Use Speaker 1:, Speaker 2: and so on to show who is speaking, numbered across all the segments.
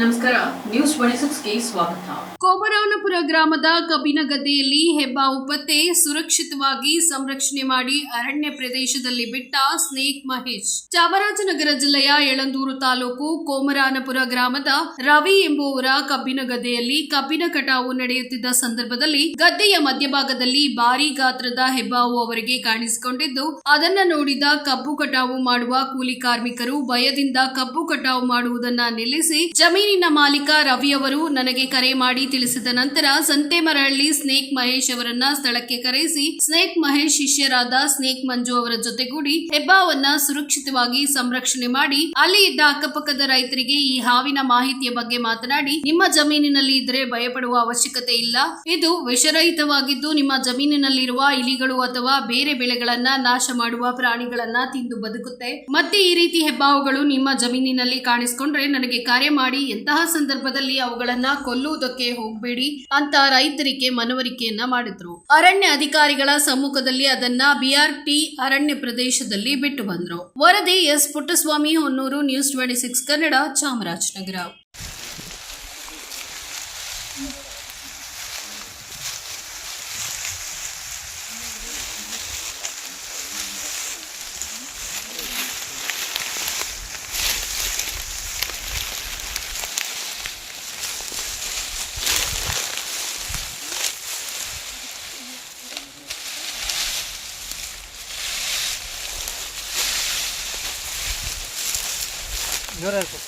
Speaker 1: ನಮಸ್ಕಾರ ನ್ಯೂಸ್ ಸ್ವಾಗತ.
Speaker 2: ಕೋಮರಾನಪುರ ಗ್ರಾಮದ ಕಬ್ಬಿನ ಗದ್ದೆಯಲ್ಲಿ ಹೆಬ್ಬಾವು ಪತ್ತೆ ಸುರಕ್ಷಿತವಾಗಿ ಸಂರಕ್ಷಣೆ ಮಾಡಿ ಅರಣ್ಯ ಪ್ರದೇಶದಲ್ಲಿ ಬಿಟ್ಟ ಸ್ನೇಕ್ ಮಹೇಶ್. ಚಾಮರಾಜನಗರ ಜಿಲ್ಲೆಯ ಯಳಂದೂರು ತಾಲೂಕು ಕೋಮರಾನಪುರ ಗ್ರಾಮದ ರವಿ ಎಂಬುವರ ಕಬ್ಬಿನ ಗದ್ದೆಯಲ್ಲಿ ಕಬ್ಬಿನ ಕಟಾವು ನಡೆಯುತ್ತಿದ್ದ ಸಂದರ್ಭದಲ್ಲಿ ಗದ್ದೆಯ ಮಧ್ಯಭಾಗದಲ್ಲಿ ಭಾರಿ ಗಾತ್ರದ ಹೆಬ್ಬಾವು ಅವರಿಗೆ ಕಾಣಿಸಿಕೊಂಡಿದ್ದು, ಅದನ್ನು ನೋಡಿದ ಕಬ್ಬು ಕಟಾವು ಮಾಡುವ ಕೂಲಿ ಕಾರ್ಮಿಕರು ಭಯದಿಂದ ಕಬ್ಬು ಕಟಾವು ಮಾಡುವುದನ್ನ ನಿಲ್ಲಿಸಿ ಜಮೀನಿನ ಮಾಲೀಕ ರವಿ ಅವರು ನನಗೆ ಕರೆ ಮಾಡಿ ತಿಳಿಸಿದ ನಂತರ ಸಂತೇಮರಹಳ್ಳಿ ಸ್ನೇಕ್ ಮಹೇಶ್ ಅವರನ್ನ ಸ್ಥಳಕ್ಕೆ ಕರೆಸಿ ಸ್ನೇಕ್ ಮಹೇಶ್ ಶಿಷ್ಯರಾದ ಸ್ನೇಕ್ ಮಂಜು ಅವರ ಜೊತೆಗೂಡಿ ಹೆಬ್ಬಾವನ್ನ ಸುರಕ್ಷಿತವಾಗಿ ಸಂರಕ್ಷಣೆ ಮಾಡಿ ಅಲ್ಲಿ ಇದ್ದ ಅಕ್ಕಪಕ್ಕದ ರೈತರಿಗೆ ಈ ಹಾವಿನ ಮಾಹಿತಿಯ ಬಗ್ಗೆ ಮಾತನಾಡಿ, ನಿಮ್ಮ ಜಮೀನಿನಲ್ಲಿ ಇದ್ರೆ ಭಯಪಡುವ ಅವಶ್ಯಕತೆ ಇಲ್ಲ. ಇದು ವಿಷರಹಿತವಾಗಿದ್ದು, ನಿಮ್ಮ ಜಮೀನಿನಲ್ಲಿರುವ ಇಲಿಗಳು ಅಥವಾ ಬೇರೆ ಬೆಳೆಗಳನ್ನ ನಾಶ ಮಾಡುವ ಪ್ರಾಣಿಗಳನ್ನ ತಿಂದು ಬದುಕುತ್ತೆ. ಮತ್ತೆ ಈ ರೀತಿ ಹೆಬ್ಬಾವುಗಳು ನಿಮ್ಮ ಜಮೀನಿನಲ್ಲಿ ಕಾಣಿಸಿಕೊಂಡ್ರೆ ನನಗೆ ಕರೆ ಮಾಡಿ ಎಂತಹ ಸಂದರ್ಭದಲ್ಲಿ ಅವುಗಳನ್ನ ಕೊಲ್ಲುವುದಕ್ಕೆ ಹೋಗಬೇಡಿ ಅಂತ ರೈತರಿಗೆ ಮನವರಿಕೆಯನ್ನ ಮಾಡಿದ್ರು. ಅರಣ್ಯ ಅಧಿಕಾರಿಗಳ ಸಮ್ಮುಖದಲ್ಲಿ ಅದನ್ನ ಬಿಆರ್ಟಿ ಅರಣ್ಯ ಪ್ರದೇಶದಲ್ಲಿ ಬಿಟ್ಟು ಬಂದ್ರು. ವರದಿ S Puttaswamy Honnuru, news twenty six Kannada, Chamarajanagar.
Speaker 3: Llora eso.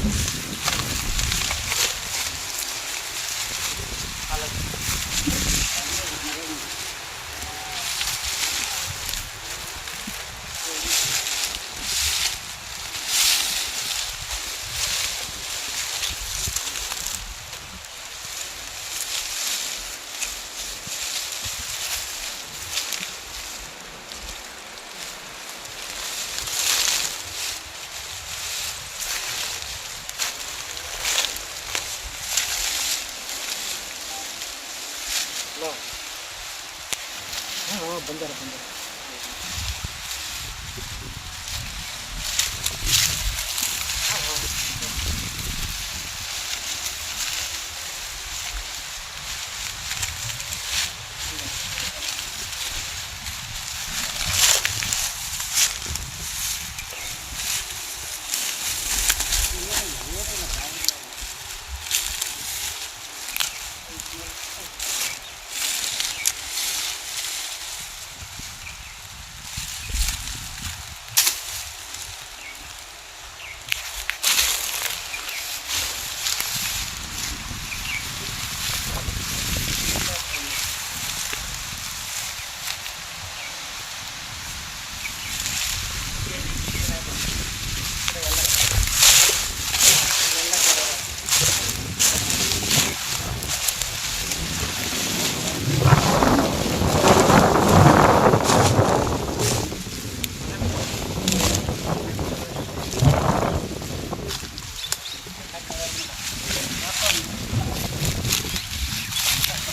Speaker 3: Thank 번갈아 번갈아 Thank you.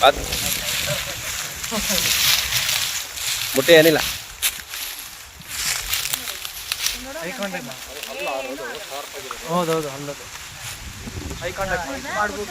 Speaker 4: ಹಾಗೆ
Speaker 3: ಮುಟ್ಟೆ ಏನಿಲ್ಲ.
Speaker 4: ಹೌದೌದು ಹೌದು ಐ ಕಾಂಟ್ಯಾಕ್ಟ್ ಮಾಡ್ಬೋದು